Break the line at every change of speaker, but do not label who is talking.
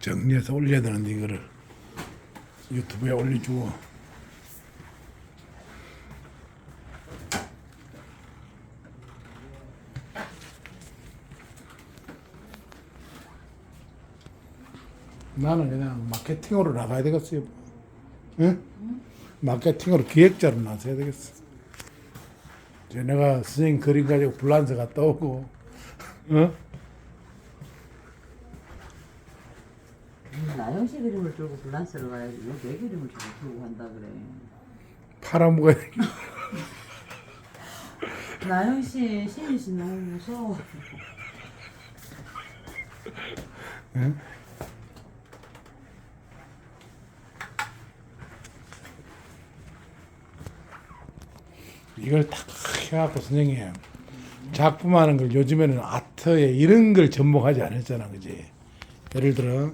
정리해서 올려야 되는데 이거를 유튜브에 올려주고 나는 그냥 마케팅으로 나가야 되겠어요. 응? 마케팅으로 기획자로 나서야 되겠어. 내가 선생님 그림 가지고 불란서 갔다 오고, 어?
나영 씨 그림을 들고 불란스를 가야지 왜내 그림을 들고 들고 간다 그래
팔아먹어야 돼.
나영 씨 신이 씨 너무 무서워
이걸 탁 해갖고 선생님 작품하는 걸 요즘에는 아트에 이런 걸 접목하지 않았잖아, 그지? 예를 들어